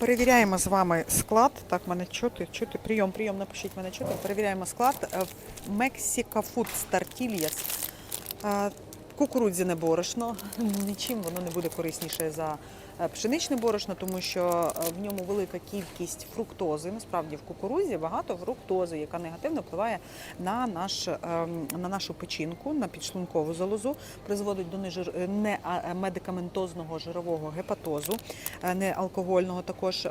Перевіряємо з вами склад. Так, мене чути, чути. Прийом, прийом, напишіть мене чути. Перевіряємо склад. Мексика Tortillas. Е, Кукурудзяне борошно. Нічим воно не буде корисніше за е, пшеничне борошно, тому що е, в ньому велика кількість фруктози. Насправді в кукурудзі багато фруктози, яка негативно впливає на, наш, ем, на нашу печінку, на підшлункову залозу, призводить до нежир... е, не жирового гепатозу, не алкогольного. Також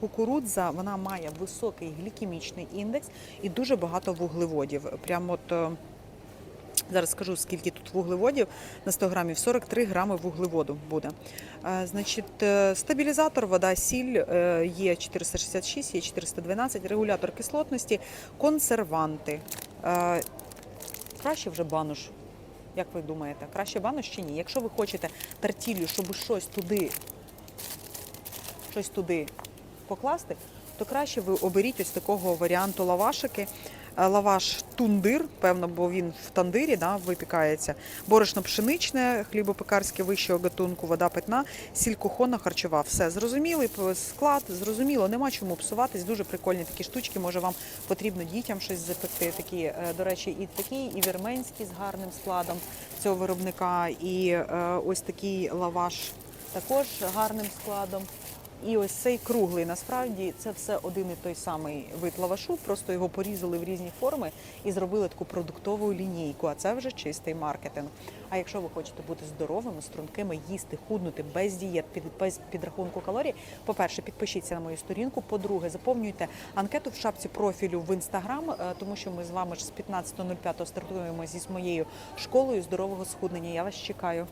кукурудза вона має високий глікемічний індекс і дуже багато вуглеводів. Прямо от. Зараз скажу, скільки тут вуглеводів на 100 грамів. 43 грами вуглеводу буде. Е, Значить, е, стабілізатор, вода, сіль е, є 466, є 412, регулятор кислотності, консерванти. Краще вже бануш. Як ви думаєте, краще бануш чи ні? Якщо ви хочете тартілью, щоб щось туди, щось туди покласти, то краще ви оберіть ось такого варіанту лавашики. Е, Лаваш тундир, певно, бо він в тандирі да, випікається. Борошно пшеничне, хлібопекарське вищого гатунку, вода питна, сіль кухонна, харчова. Все зрозумілий склад, зрозуміло, нема чому псуватись. Дуже прикольні такі штучки. Може вам потрібно дітям щось запекти. Такі, е, до речі, і такі, і вірменські з гарним складом цього виробника, і е, ось такий лаваш також гарним складом. І ось цей круглий, насправді це все один і той самий вид лавашу, просто його порізали в різні форми і зробили таку продуктову лінійку. А це вже чистий маркетинг. А якщо ви хочете бути здоровими, стрункими, їсти, худнути без дієт, під без підрахунку калорій, по-перше, підпишіться на мою сторінку. По-друге, заповнюйте анкету в шапці профілю в інстаграм, е, тому що ми з вами ж з 15.05 стартуємо зі моєю школою здорового схуднення. Я вас чекаю.